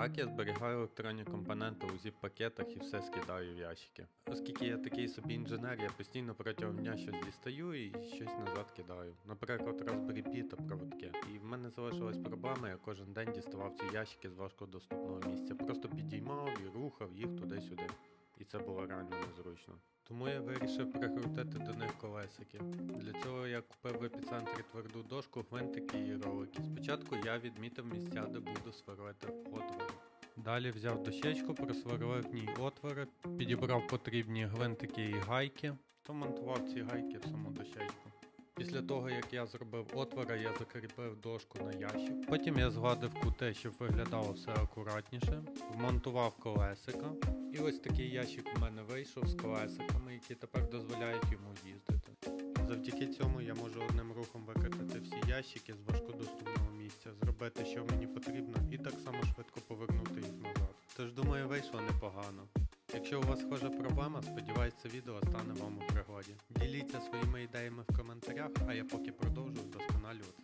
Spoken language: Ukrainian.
Так, я зберігаю електронні компоненти у zip-пакетах і все скидаю в ящики. Оскільки я такий собі інженер, я постійно протягом дня щось дістаю і щось назад кидаю. Наприклад, Raspberry та проводки. І в мене залишилась проблема, я кожен день діставав ці ящики з важкодоступного місця. Просто підіймав і рухав їх туди-сюди. І це було реально незручно. Тому я вирішив прикрутити до них колесики. Для цього я купив в епіцентрі тверду дошку, гвинтики і ролики. Спочатку я відмітив місця, де буду сверлити отвори. Далі взяв дощечку, просверлив в ній отвори, підібрав потрібні гвинтики і гайки, то монтував ці гайки в саму дощечку. Після того, як я зробив отвори, я закріпив дошку на ящик. Потім я згладив кути, щоб виглядало все акуратніше, вмонтував колесика. І ось такий ящик у мене вийшов з колесиками, які тепер дозволяють йому їздити. Завдяки цьому я можу одним рухом викатати всі ящики з важкодоступного місця, зробити, що мені Тож думаю, вийшло непогано. Якщо у вас схожа проблема, сподіваюсь, це відео стане вам у пригоді. Діліться своїми ідеями в коментарях, а я поки продовжую вдосконалювати.